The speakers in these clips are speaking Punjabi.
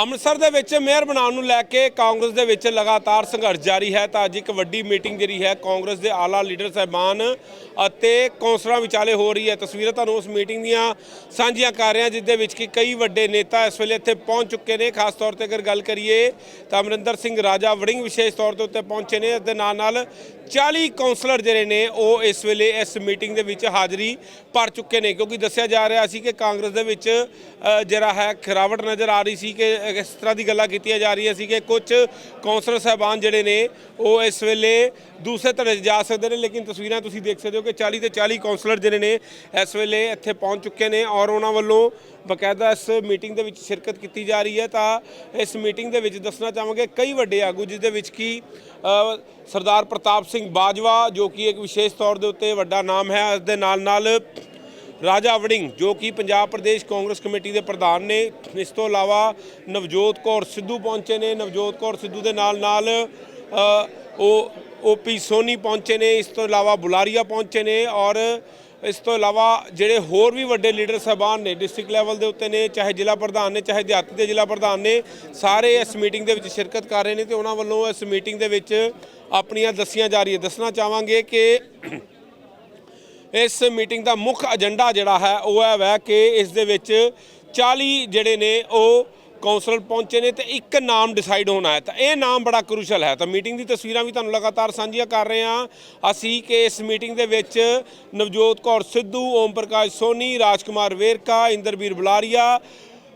ਅੰਮ੍ਰਿਤਸਰ ਦੇ ਵਿੱਚ ਮੇਅਰ ਬਣਾਉਣ ਨੂੰ ਲੈ ਕੇ ਕਾਂਗਰਸ ਦੇ ਵਿੱਚ ਲਗਾਤਾਰ ਸੰਘਰਸ਼ ਜਾਰੀ ਹੈ, ਤਾਂ ਅੱਜ ਇੱਕ ਵੱਡੀ ਮੀਟਿੰਗ ਜਿਹੜੀ ਹੈ, ਕਾਂਗਰਸ ਦੇ ਆਲਾ ਲੀਡਰ ਸਾਹਿਬਾਨ ਅਤੇ ਕੌਂਸਲਰਾਂ ਵਿਚਾਲੇ ਹੋ ਰਹੀ ਹੈ। ਤਸਵੀਰਾਂ ਤੁਹਾਨੂੰ ਉਸ ਮੀਟਿੰਗ ਦੀਆਂ ਸਾਂਝੀਆਂ ਕਰ ਰਹੇ ਹਾਂ ਜਿਸ ਦੇ ਵਿੱਚ ਕਿ ਕਈ ਵੱਡੇ ਨੇਤਾ ਇਸ ਵੇਲੇ ਇੱਥੇ ਪਹੁੰਚ ਚੁੱਕੇ ਨੇ। ਖਾਸ ਤੌਰ ਤੇ ਅਗਰ ਗੱਲ ਕਰੀਏ ਤਾਂ ਅਮਰਿੰਦਰ ਸਿੰਘ ਰਾਜਾ ਵੜਿੰਗ ਵਿਸ਼ੇਸ਼ ਤੌਰ ਤੇ ਉੱਤੇ ਪਹੁੰਚੇ ਨੇ ਅਤੇ ਨਾਲ ਨਾਲ 40 ਕੌਂਸਲਰ ਜਿਹੜੇ ਨੇ, ਉਹ ਇਸ ਵੇਲੇ ਇਸ ਮੀਟਿੰਗ ਦੇ ਵਿੱਚ ਹਾਜ਼ਰੀ ਭਰ ਚੁੱਕੇ ਨੇ। ਕਿਉਂਕਿ ਦੱਸਿਆ ਜਾ ਰਿਹਾ ਸੀ ਕਿ ਕਾਂਗਰਸ ਦੇ ਵਿੱਚ ਜਿਹੜਾ ਹੈ, ਖਰਾਵਟ ਨਜ਼ਰ ਆ ਰਹੀ ਸੀ ਕਿ ਇਸ ਤਰ੍ਹਾਂ ਦੀ ਗੱਲਾਂ ਕੀਤੀਆਂ ਜਾ ਰਹੀਆਂ ਸੀ ਕਿ ਕੁਝ ਕੌਂਸਲਰ ਸਾਹਿਬਾਨ ਜਿਹੜੇ ਨੇ, ਉਹ ਇਸ ਵੇਲੇ ਦੂਸਰੇ ਧੜੇ 'ਚ ਜਾ ਸਕਦੇ ਨੇ, ਲੇਕਿਨ ਤਸਵੀਰਾਂ ਤੁਸੀਂ ਦੇਖ ਸਕਦੇ ਹੋ ਕਿ 40 ਤੇ 40 ਕੌਂਸਲਰ ਜਿਹੜੇ ਨੇ, ਇਸ ਵੇਲੇ ਇੱਥੇ ਪਹੁੰਚ ਚੁੱਕੇ ਨੇ ਔਰ ਉਹਨਾਂ ਵੱਲੋਂ ਬਕਾਇਦਾ ਇਸ ਮੀਟਿੰਗ ਦੇ ਵਿੱਚ ਸ਼ਿਰਕਤ ਕੀਤੀ ਜਾ ਰਹੀ ਹੈ। ਤਾਂ ਇਸ ਮੀਟਿੰਗ ਦੇ ਵਿੱਚ ਦੱਸਣਾ ਚਾਹਾਂਗੇ ਕਈ ਵੱਡੇ ਆਗੂ, ਜਿਸ ਦੇ ਵਿੱਚ ਕੀ ਸਰਦਾਰ ਪ੍ਰਤਾਪ ਸਿੰਘ ਬਾਜਵਾ, ਜੋ ਕਿ ਇੱਕ ਵਿਸ਼ੇਸ਼ ਤੌਰ ਦੇ ਉੱਤੇ ਵੱਡਾ ਨਾਮ ਹੈ, ਇਸ ਦੇ ਨਾਲ ਨਾਲ ਰਾਜਾ ਵੜਿੰਗ ਜੋ ਕਿ ਪੰਜਾਬ ਪ੍ਰਦੇਸ਼ ਕਾਂਗਰਸ ਕਮੇਟੀ ਦੇ ਪ੍ਰਧਾਨ ਨੇ ਇਸ ਤੋਂ ਇਲਾਵਾ ਨਵਜੋਤ ਕੌਰ ਸਿੱਧੂ ਪਹੁੰਚੇ ਨੇ ਨਵਜੋਤ ਕੌਰ ਸਿੱਧੂ ਦੇ ਨਾਲ ਨਾਲ ਅ, ਉਹ ਓਪੀ ਸੋਨੀ ਪਹੁੰਚੇ ਨੇ ਇਸ ਤੋਂ ਇਲਾਵਾ ਬੁਲਾਰੀਆ ਪਹੁੰਚੇ ਨੇ ਔਰ ਇਸ ਤੋਂ ਇਲਾਵਾ ਜਿਹੜੇ ਹੋਰ ਵੀ ਵੱਡੇ ਲੀਡਰ ਸਾਹਿਬਾਨ ਨੇ ਡਿਸਟ੍ਰਿਕਟ ਲੈਵਲ ਦੇ ਉੱਤੇ ਨੇ ਚਾਹੇ ਜ਼ਿਲ੍ਹਾ ਪ੍ਰਧਾਨ ਨੇ ਚਾਹੇ ਦਿਹਾਤੀ ਦੇ ਜ਼ਿਲ੍ਹਾ ਪ੍ਰਧਾਨ ਨੇ ਸਾਰੇ ਇਸ ਮੀਟਿੰਗ ਦੇ ਵਿੱਚ ਸ਼ਿਰਕਤ ਕਰ ਰਹੇ ਨੇ ਤੇ ਉਹਨਾਂ ਵੱਲੋਂ ਇਸ ਮੀਟਿੰਗ ਦੇ ਵਿੱਚ ਆਪਣੀਆਂ ਦੱਸੀਆਂ ਜਾ ਰਹੀ ਹੈ ਦੱਸਣਾ ਚਾਹਾਂਗੇ ਕਿ ਇਸ ਮੀਟਿੰਗ ਦਾ ਮੁੱਖ ਏਜੰਡਾ ਜਿਹੜਾ ਹੈ, ਉਹ ਹੈ ਵੈ ਕਿ ਇਸ ਦੇ ਵਿੱਚ 40 ਜਿਹੜੇ ਨੇ, ਉਹ ਕੌਂਸਲਰ ਪਹੁੰਚੇ ਨੇ ਤੇ ਇੱਕ ਨਾਮ ਡਿਸਾਈਡ ਹੋਣਾ ਹੈ ਤਾਂ ਇਹ ਨਾਮ ਬੜਾ ਕਰੂਸ਼ਲ ਹੈ। ਤਾਂ ਮੀਟਿੰਗ ਦੀ ਤਸਵੀਰਾਂ ਵੀ ਤੁਹਾਨੂੰ ਲਗਾਤਾਰ ਸਾਂਝੀਆਂ ਕਰ ਰਹੇ ਹਾਂ। ਅਸੀਂ ਕਿ ਇਸ ਮੀਟਿੰਗ ਦੇ ਵਿੱਚ ਨਵਜੋਤ ਕੌਰ ਸਿੱਧੂ, ਓਮ ਪ੍ਰਕਾਸ਼ ਸੋਨੀ, ਰਾਜਕੁਮਾਰ ਵੇਰਕਾ ਇੰਦਰਬੀਰ ਬੁਲਾਰੀਆ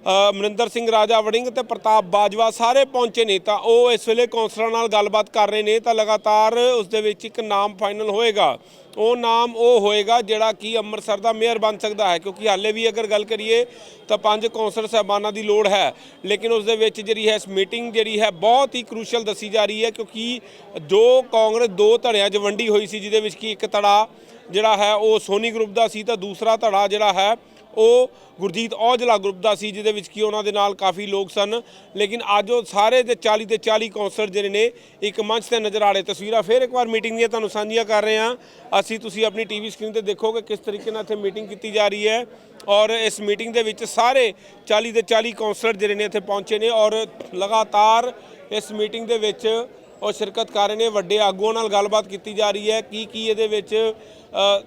ਅ, ਅਮਰਿੰਦਰ ਸਿੰਘ ਰਾਜਾ ਵੜਿੰਗ ਤੇ ਪ੍ਰਤਾਪ ਬਾਜਵਾ ਸਾਰੇ ਪਹੁੰਚੇ ਨੇ ਤਾਂ ਉਹ ਇਸ ਵੇਲੇ ਕੌਂਸਲਰਾਂ ਨਾਲ ਗੱਲਬਾਤ ਕਰ ਰਹੇ ਨੇ ਤਾਂ ਲਗਾਤਾਰ ਉਸ ਦੇ ਵਿੱਚ ਇੱਕ ਨਾਮ ਫਾਈਨਲ ਹੋਏਗਾ। ਉਹ ਨਾਮ ਉਹ ਹੋਏਗਾ ਜਿਹੜਾ ਕਿ ਅੰਮ੍ਰਿਤਸਰ ਦਾ ਮੇਅਰ ਬਣ ਸਕਦਾ ਹੈ ਕਿਉਂਕਿ ਹਾਲੇ ਵੀ ਅਗਰ ਗੱਲ ਕਰੀਏ ਤਾਂ ਪੰਜ ਕੌਂਸਲਰ ਸਾਹਿਬਾਨਾਂ ਦੀ ਲੋੜ ਹੈ। ਲੇਕਿਨ ਉਸ ਦੇ ਵਿੱਚ ਜਿਹੜੀ ਹੈ ਇਸ ਮੀਟਿੰਗ ਜਿਹੜੀ ਹੈ ਬਹੁਤ ਹੀ ਕ੍ਰੂਸ਼ਲ ਦੱਸੀ ਜਾ ਰਹੀ ਹੈ ਕਿਉਂਕਿ ਜੋ ਕਾਂਗਰਸ ਦੋ ਧੜਿਆਂ 'ਚ ਵੰਡੀ ਹੋਈ ਸੀ ਜਿਹਦੇ ਵਿੱਚ ਕਿ ਇੱਕ ਧੜਾ ਜਿਹੜਾ ਹੈ ਉਹ ਸੋਨੀ ਗਰੁੱਪ ਦਾ ਸੀ ਤਾਂ ਦੂਸਰਾ ਧੜਾ ਜਿਹੜਾ ਹੈ ਉਹ ਗੁਰਜੀਤ ਔਜਲਾ ਗਰੁੱਪ ਦਾ ਸੀ, ਜਿਹਦੇ ਵਿੱਚ ਕੀ ਉਹਨਾਂ ਦੇ ਨਾਲ ਕਾਫੀ ਲੋਕ ਸਨ। ਲੇਕਿਨ ਅੱਜ ਉਹ ਸਾਰੇ ਦੇ 40 ਦੇ 40 ਕੌਂਸਲਰ ਜਿਹੜੇ ਨੇ, ਇੱਕ ਮੰਚ ਤੇ ਨਜ਼ਰ ਆ ਰਹੇ। ਤਸਵੀਰਾਂ ਫਿਰ ਇੱਕ ਵਾਰ ਮੀਟਿੰਗ ਦੀਆਂ ਤੁਹਾਨੂੰ ਸਾਂਝੀਆਂ ਕਰ ਰਹੇ ਹਾਂ। ਅਸੀਂ ਤੁਸੀਂ ਆਪਣੀ ਟੀਵੀ ਸਕਰੀਨ ਤੇ ਦੇਖੋਗੇ ਕਿਸ ਤਰੀਕੇ ਨਾਲ ਇੱਥੇ ਮੀਟਿੰਗ ਕੀਤੀ ਜਾ ਰਹੀ ਹੈ। ਔਰ ਇਸ ਮੀਟਿੰਗ ਦੇ ਵਿੱਚ ਸਾਰੇ 40 ਦੇ 40 ਕੌਂਸਲਰ ਜਿਹੜੇ ਨੇ ਇੱਥੇ ਪਹੁੰਚੇ ਨੇ। ਔਰ ਲਗਾਤਾਰ ਇਸ ਮੀਟਿੰਗ ਦੇ ਵਿੱਚ ਉਹ ਸ਼ਿਰਕਤ ਕਰ ਰਹੇ ਨੇ, ਵੱਡੇ ਆਗੂਆਂ ਨਾਲ ਗੱਲਬਾਤ ਕੀਤੀ ਜਾ ਰਹੀ ਹੈ। ਕੀ ਕੀ ਇਹਦੇ ਵਿੱਚ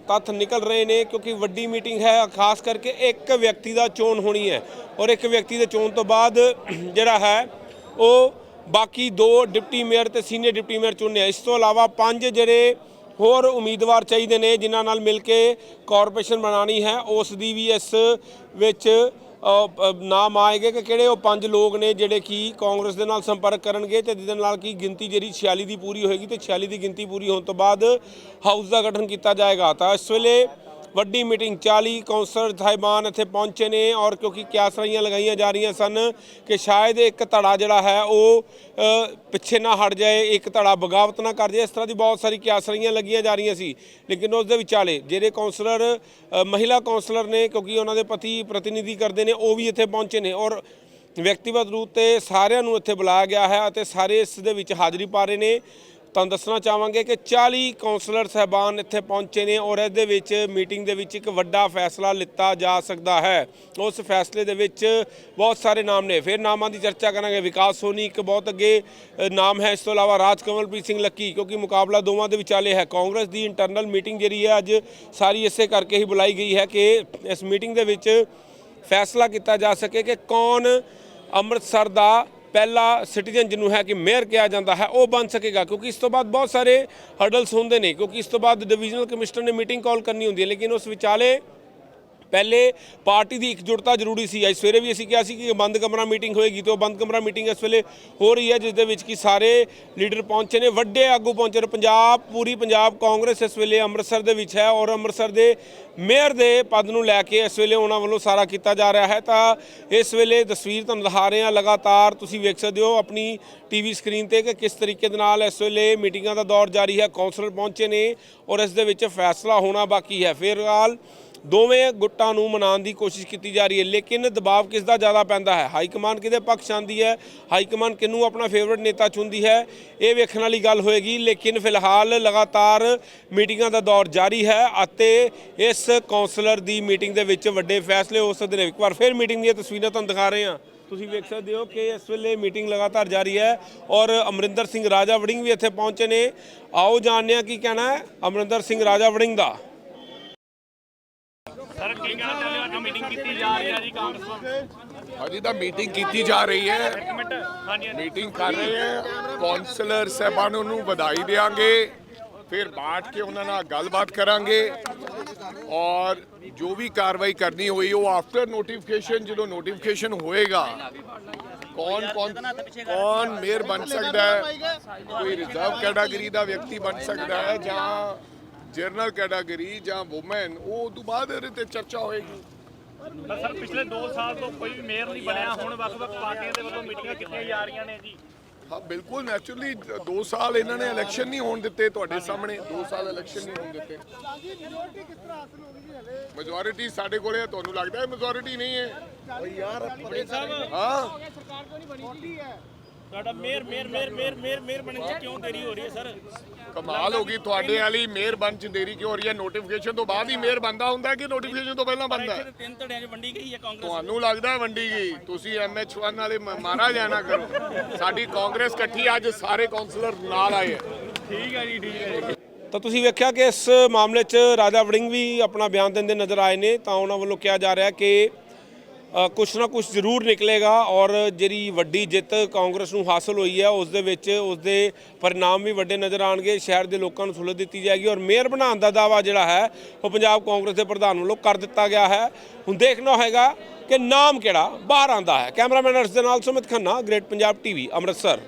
ਤੱਥ ਨਿਕਲ ਰਹੇ ਨੇ? ਕਿਉਂਕਿ ਵੱਡੀ ਮੀਟਿੰਗ ਹੈ, ਖਾਸ ਕਰਕੇ ਇੱਕ ਵਿਅਕਤੀ ਦਾ ਚੋਣ ਹੋਣੀ ਹੈ। ਔਰ ਇੱਕ ਵਿਅਕਤੀ ਦੇ ਚੋਣ ਤੋਂ ਬਾਅਦ ਜਿਹੜਾ ਹੈ, ਉਹ ਬਾਕੀ ਦੋ ਡਿਪਟੀ ਮੇਅਰ ਤੇ ਸੀਨੀਅਰ ਡਿਪਟੀ ਮੇਅਰ ਚੁਣਨੇ ਆ। ਇਸ ਤੋਂ ਇਲਾਵਾ ਪੰਜ ਜਿਹੜੇ ਹੋਰ ਉਮੀਦਵਾਰ ਚਾਹੀਦੇ ਨੇ, ਜਿਨ੍ਹਾਂ ਨਾਲ ਮਿਲ ਕੇ ਕਾਰਪੋਰੇਸ਼ਨ ਬਣਾਣੀ ਹੈ, ਉਸ ਦੀ ਵੀ ਇਸ ਵਿੱਚ ਨਾਮ ਆਏਗੇ ਕਿ ਕਿਹੜੇ ਉਹ ਪੰਜ ਲੋਕ ਨੇ ਜਿਹੜੇ ਕੀ ਕਾਂਗਰਸ ਦੇ ਨਾਲ ਸੰਪਰਕ ਕਰਨਗੇ ਤੇ ਜਿਹਦੇ ਨਾਲ ਕੀ ਗਿਣਤੀ ਜਿਹੜੀ 46 ਦੀ ਪੂਰੀ ਹੋਏਗੀ ਤੇ 46 ਦੀ ਗਿਣਤੀ ਪੂਰੀ ਹੋਣ ਤੋਂ ਬਾਅਦ ਹਾਊਸ ਦਾ ਗਠਨ ਕੀਤਾ ਜਾਏਗਾ। ਤਾਂ ਇਸ ਵੇਲੇ ਵੱਡੀ ਮੀਟਿੰਗ 40 ਕੌਂਸਲਰ ਸਾਹਿਬਾਨ ਇੱਥੇ ਪਹੁੰਚੇ ਨੇ ਔਰ ਕਿਉਂਕਿ ਕਿਆਸਰਾਈਆਂ ਲਗਾਈਆਂ ਜਾ ਰਹੀਆਂ ਸਨ ਕਿ ਸ਼ਾਇਦ ਇੱਕ ਧੜਾ ਜਿਹੜਾ ਹੈ ਉਹ ਪਿੱਛੇ ਨਾ ਹਟ ਜਾਏ, ਇੱਕ ਧੜਾ ਬਗਾਵਤ ਨਾ ਕਰ ਜਾਏ। ਇਸ ਤਰ੍ਹਾਂ ਦੀ ਬਹੁਤ ਸਾਰੀ ਕਿਆਸਰਾਈਆਂ ਲੱਗੀਆਂ ਜਾ ਰਹੀਆਂ ਸੀ। ਲੇਕਿਨ ਉਸ ਦੇ ਵਿਚਾਲੇ ਜਿਹੜੇ ਕੌਂਸਲਰ ਮਹਿਲਾ ਕੌਂਸਲਰ ਨੇ ਕਿਉਂਕਿ ਉਹਨਾਂ ਦੇ ਪਤੀ ਪ੍ਰਤੀਨਿਧੀ ਕਰਦੇ ਨੇ, ਉਹ ਵੀ ਇੱਥੇ ਪਹੁੰਚੇ ਨੇ ਔਰ ਵਿਅਕਤੀਗਤ ਰੂਪ ਤੇ ਸਾਰਿਆਂ ਨੂੰ ਇੱਥੇ ਬੁਲਾਇਆ ਗਿਆ ਹੈ ਅਤੇ ਸਾਰੇ ਇਸ ਦੇ ਵਿੱਚ ਹਾਜ਼ਰੀ ਪਾ ਰਹੇ ਨੇ। ਤੁਹਾਨੂੰ ਦੱਸਣਾ ਚਾਹਾਂਗੇ ਕਿ 40 ਕੌਂਸਲਰ ਸਹਿਬਾਨ ਇੱਥੇ ਪਹੁੰਚੇ ਨੇ ਔਰ ਇਹਦੇ ਵਿੱਚ ਮੀਟਿੰਗ ਦੇ ਵਿੱਚ ਇੱਕ ਵੱਡਾ ਫੈਸਲਾ ਲਿੱਤਾ ਜਾ ਸਕਦਾ ਹੈ। ਉਸ ਫੈਸਲੇ ਦੇ ਵਿੱਚ ਬਹੁਤ ਸਾਰੇ ਨਾਮ ਨੇ। ਫਿਰ ਨਾਮਾਂ ਦੀ ਚਰਚਾ ਕਰਾਂਗੇ। ਵਿਕਾਸ ਸੋਨੀ ਇੱਕ ਬਹੁਤ ਅੱਗੇ ਨਾਮ ਹੈ। ਇਸ ਤੋਂ ਇਲਾਵਾ ਰਾਜ ਕਮਲਪ੍ਰੀਤ ਸਿੰਘ ਲੱਕੀ, ਕਿਉਂਕਿ ਮੁਕਾਬਲਾ ਦੋਵਾਂ ਦੇ ਵਿਚਾਲੇ ਹੈ। ਕਾਂਗਰਸ ਦੀ ਇੰਟਰਨਲ ਮੀਟਿੰਗ ਜਿਹੜੀ ਹੈ, ਅੱਜ ਸਾਰੀ ਇਸੇ ਕਰਕੇ ਹੀ ਬੁਲਾਈ ਗਈ ਹੈ ਕਿ ਇਸ ਮੀਟਿੰਗ ਦੇ ਵਿੱਚ ਫੈਸਲਾ ਕੀਤਾ ਜਾ ਸਕੇ ਕਿ ਕੌਣ ਅੰਮ੍ਰਿਤਸਰ ਦਾ ਪਹਿਲਾ ਸਿਟੀਜ਼ਨ ਜਿਹਨੂੰ ਹੈ ਕਿ ਮੇਅਰ ਕਿਹਾ ਜਾਂਦਾ ਹੈ, ਉਹ ਬਣ ਸਕੇਗਾ। ਕਿਉਂਕਿ ਇਸ ਤੋਂ ਬਾਅਦ ਬਹੁਤ ਸਾਰੇ ਹਰਡਲਸ ਹੁੰਦੇ ਨੇ, ਕਿਉਂਕਿ ਇਸ ਤੋਂ ਬਾਅਦ ਡਿਵੀਜ਼ਨਲ ਕਮਿਸ਼ਨਰ ਨੇ ਮੀਟਿੰਗ ਕਾਲ ਕਰਨੀ ਹੁੰਦੀ ਹੈ, ਲੇਕਿਨ ਉਸ ਵਿਚਾਲੇ ਪਹਿਲੇ ਪਾਰਟੀ ਦੀ ਇਕਜੁੱਟਤਾ ਜ਼ਰੂਰੀ ਸੀ। ਅੱਜ ਸਵੇਰੇ ਵੀ ਅਸੀਂ ਕਿਹਾ ਸੀ ਕਿ ਬੰਦ ਕਮਰਾ ਮੀਟਿੰਗ ਹੋਏਗੀ ਤੇ ਉਹ ਬੰਦ ਕਮਰਾ ਮੀਟਿੰਗ ਇਸ ਵੇਲੇ ਹੋ ਰਹੀ ਹੈ, ਜਿਸ ਦੇ ਵਿੱਚ ਕਿ ਸਾਰੇ ਲੀਡਰ ਪਹੁੰਚੇ ਨੇ, ਵੱਡੇ ਆਗੂ ਪਹੁੰਚੇ ਨੇ। ਪੰਜਾਬ, ਪੂਰੀ ਪੰਜਾਬ ਕਾਂਗਰਸ ਇਸ ਵੇਲੇ ਅੰਮ੍ਰਿਤਸਰ ਦੇ ਵਿੱਚ ਹੈ ਔਰ ਅੰਮ੍ਰਿਤਸਰ ਦੇ ਮੇਅਰ ਦੇ ਪਦ ਨੂੰ ਲੈ ਕੇ ਇਸ ਵੇਲੇ ਉਹਨਾਂ ਵੱਲੋਂ ਸਾਰਾ ਕੀਤਾ ਜਾ ਰਿਹਾ ਹੈ। ਤਾਂ ਇਸ ਵੇਲੇ ਤਸਵੀਰ ਤੁਹਾਨੂੰ ਦਿਖਾ ਰਹੇ ਹਾਂ। ਲਗਾਤਾਰ ਤੁਸੀਂ ਵੇਖ ਸਕਦੇ ਹੋ ਆਪਣੀ ਟੀਵੀ ਸਕਰੀਨ ਤੇ ਕਿ ਕਿਸ ਤਰੀਕੇ ਦੇ ਨਾਲ ਇਸ ਵੇਲੇ ਮੀਟਿੰਗਾਂ ਦਾ ਦੌਰ ਜਾਰੀ ਹੈ। ਕੌਂਸਲਰ ਪਹੁੰਚੇ ਨੇ ਔਰ ਇਸ ਦੇ ਵਿੱਚ ਫੈਸਲਾ ਹੋਣਾ ਬਾਕੀ ਹੈ। ਫਿਰ ਫਿਲਹਾਲ ਦੋਵੇਂ ਗੁੱਟਾਂ ਨੂੰ ਮਨਾਉਣ ਦੀ ਕੋਸ਼ਿਸ਼ ਕੀਤੀ ਜਾ ਰਹੀ ਹੈ, ਲੇਕਿਨ ਦਬਾਅ ਕਿਸ ਦਾ ਜ਼ਿਆਦਾ ਪੈਂਦਾ ਹੈ? ਹਾਈ ਕਮਾਂਡ ਕਿਹਦੇ ਪੱਖ ਆਉਂਦੀ ਹੈ? ਹਾਈ ਕਮਾਂਡ ਕਿਹਨੂੰ ਆਪਣਾ ਫੇਵਰਿਟ ਨੇਤਾ ਚੁਣਦੀ ਹੈ? ਇਹ ਵੇਖਣ ਵਾਲੀ ਗੱਲ ਹੋਏਗੀ, ਲੇਕਿਨ ਫਿਲਹਾਲ ਲਗਾਤਾਰ ਮੀਟਿੰਗਾਂ ਦਾ ਦੌਰ ਜਾਰੀ ਹੈ ਅਤੇ ਇਸ ਕਾਉਂਸਲਰ ਦੀ ਮੀਟਿੰਗ ਦੇ ਵਿੱਚ ਵੱਡੇ ਫੈਸਲੇ ਹੋ ਸਕਦੇ ਨੇ। ਇੱਕ ਵਾਰ ਫਿਰ ਮੀਟਿੰਗ ਦੀਆਂ ਤਸਵੀਰਾਂ ਤੁਹਾਨੂੰ ਦਿਖਾ ਰਹੇ ਹਾਂ। ਤੁਸੀਂ ਵੇਖ ਸਕਦੇ ਹੋ ਕਿ ਇਸ ਵੇਲੇ ਮੀਟਿੰਗ ਲਗਾਤਾਰ ਜਾਰੀ ਹੈ ਔਰ ਅਮਰਿੰਦਰ ਸਿੰਘ ਰਾਜਾ ਵੜਿੰਗ ਵੀ ਇੱਥੇ ਪਹੁੰਚੇ ਨੇ। ਆਓ ਜਾਣਦੇ ਹਾਂ ਕੀ ਕਹਿਣਾ ਹੈ ਅਮਰਿੰਦਰ ਸਿੰਘ ਰਾਜਾ ਵੜਿੰਗ ਦਾ। ਕੀ ਕਹਿਣਾ ਚਾਹੁੰਦੇ ਹੋ ਅੱਜ ਮੀਟਿੰਗ ਕੀਤੀ ਜਾ ਰਹੀ ਹੈ ਜੀ ਕਾਂਗਰਸ ਵੱਲੋਂ। ਅਜੀ ਤਾਂ ਮੀਟਿੰਗ ਕੀਤੀ ਜਾ ਰਹੀ ਹੈ। ਮਿੰਟ ਹਾਂਜੀ ਹਾਂਜੀ। ਮੀਟਿੰਗ ਕਰ ਰਹੇ ਹੈ। ਕੌਂਸਲਰ ਸਾਹਿਬਾਨਾਂ ਨੂੰ ਵਧਾਈ ਦੇਵਾਂਗੇ ਫਿਰ ਬਾਤ ਕੇ ਉਹਨਾਂ ਨਾਲ ਗੱਲਬਾਤ ਕਰਾਂਗੇ। ਔਰ ਜੋ ਵੀ ਕਾਰਵਾਈ ਕਰਨੀ ਹੋਈ ਉਹ ਆਫਟਰ ਨੋਟੀਫਿਕੇਸ਼ਨ ਜਦੋਂ ਨੋਟੀਫਿਕੇਸ਼ਨ ਹੋਏਗਾ ਕੌਣ ਕੌਣ ਕੌਣ ਮੇਅਰ ਬਣ ਸਕਦਾ ਹੈ? ਕੋਈ ਰਿਜ਼ਰਵ ਕੈਟਾਗਰੀ ਦਾ ਵਿਅਕਤੀ ਬਣ ਸਕਦਾ ਹੈ ਜਾਂ ਜਨਰਲ ਕੈਟਾਗਰੀ ਜਾਂ ਔਮਨ ਉਹ ਤੋਂ ਬਾਅਦ ਇਹਦੇ ਤੇ ਚਰਚਾ ਹੋਏਗੀ। ਤਾਂ ਸਰ ਪਿਛਲੇ 2 ਸਾਲ ਤੋਂ ਕੋਈ ਵੀ ਮੇਅਰ ਨਹੀਂ ਬਣਿਆ। ਹੁਣ ਵੱਖ-ਵੱਖ ਪਾਰਟੀਆਂ ਦੇ ਵੱਲੋਂ ਮੀਟਿੰਗਾਂ ਕੀਤੀਆਂ ਜਾ ਰਹੀਆਂ ਨੇ ਜੀ। ਹਾਂ ਬਿਲਕੁਲ ਨੈਚੁਰਲੀ 2 ਸਾਲ ਇਹਨਾਂ ਨੇ ਇਲੈਕਸ਼ਨ ਨਹੀਂ ਹੋਣ ਦਿੱਤੇ ਤੁਹਾਡੇ ਸਾਹਮਣੇ। 2 ਸਾਲ ਇਲੈਕਸ਼ਨ ਨਹੀਂ ਹੋਣ ਦਿੱਤੇ। ਮੈਜੋਰਿਟੀ ਸਾਡੇ ਕੋਲੇ ਹੈ ਤੁਹਾਨੂੰ ਲੱਗਦਾ ਹੈ ਮੈਜੋਰਿਟੀ ਨਹੀਂ ਹੈ? ਹਾਂ। ਤੁਹਾਡਾ mayor mayor mayor mayor mayor mayor ਬਣਨ 'ਚ ਕਿਉਂ ਦੇਰੀ ਹੋ ਰਹੀ ਹੈ ਸਰ? ਕਮਾਲ ਹੋ ਗਈ ਤੁਹਾਡੇ ਵਾਲੀ ਮੇਅਰ ਬਣ ਚ ਦੇਰੀ ਕਿਉਂ ਹੋ ਰਹੀ ਹੈ? ਨੋਟੀਫਿਕੇਸ਼ਨ ਤੋਂ ਬਾਅਦ ਹੀ ਮੇਅਰ ਬੰਦਾ ਹੁੰਦਾ ਹੈ ਕਿ ਨੋਟੀਫਿਕੇਸ਼ਨ ਤੋਂ ਪਹਿਲਾਂ ਬੰਦਾ ਹੈ? ਤਿੰਨ ਧੜਿਆਂ 'ਚ ਵੰਡੀ ਗਈ ਹੈ ਕਾਂਗਰਸ ਤੁਹਾਨੂੰ ਲੱਗਦਾ ਹੈ ਵੰਡੀ ਗਈ? ਤੁਸੀਂ ਐਮਐਚ1 ਵਾਲੇ ਮ- ਮਾਰਾ ਜਾਣਾ ਕਰੋ। ਸਾਡੀ ਕਾਂਗਰਸ ਇਕੱਠੀ ਅੱਜ ਸਾਰੇ ਕਾਉਂਸਲਰ ਨਾਲ ਆਏ ਹੈ। ਠੀਕ ਹੈ ਜੀ ਠੀਕ ਹੈ ਤਾਂ ਤੁਸੀਂ ਵੇਖਿਆ ਕਿ ਇਸ ਮਾਮਲੇ 'ਚ ਰਾਜਾ ਵੜਿੰਗ ਵੀ ਆਪਣਾ ਬਿਆਨ ਦਿੰਦੇ ਨਜ਼ਰ ਆਏ ਨੇ ਤਾਂ ਉਹਨਾਂ ਵੱਲੋਂ ਕਿਹਾ ਜਾ ਰਿਹਾ ਕਿ ਕੁਛ ਨਾ ਕੁਛ ਜ਼ਰੂਰ ਨਿਕਲੇਗਾ ਔਰ ਜਿਹੜੀ ਵੱਡੀ ਜਿੱਤ ਕਾਂਗਰਸ ਨੂੰ ਹਾਸਲ ਹੋਈ ਹੈ, ਉਸ ਦੇ ਵਿੱਚ ਉਸ ਦੇ ਪਰਿਣਾਮ ਵੀ ਵੱਡੇ ਨਜ਼ਰ ਆਣਗੇ ਸ਼ਹਿਰ ਦੇ ਲੋਕਾਂ ਨੂੰ ਸੁਲਝ ਦਿੱਤੀ ਜਾਏਗੀ ਔਰ ਮੇਅਰ ਬਣਾਉਣ ਦਾ ਦਾਵਾ ਜਿਹੜਾ ਹੈ, ਉਹ ਪੰਜਾਬ ਕਾਂਗਰਸ ਦੇ ਪ੍ਰਧਾਨ ਵੱਲੋਂ ਕਰ ਦਿੱਤਾ ਗਿਆ ਹੈ। ਹੁਣ ਦੇਖਣਾ ਹੋਏਗਾ ਕਿ ਨਾਮ ਕਿਹੜਾ ਬਾਹਰ ਆਂਦਾ ਹੈ। ਕੈਮਰਾਮੈਨ ਅਰਸ਼ ਦੇ ਨਾਲ ਸੁਮਿਤ ਖੰਨਾ, ਗ੍ਰੇਟ ਪੰਜਾਬ ਟੀਵੀ, ਅੰਮ੍ਰਿਤਸਰ।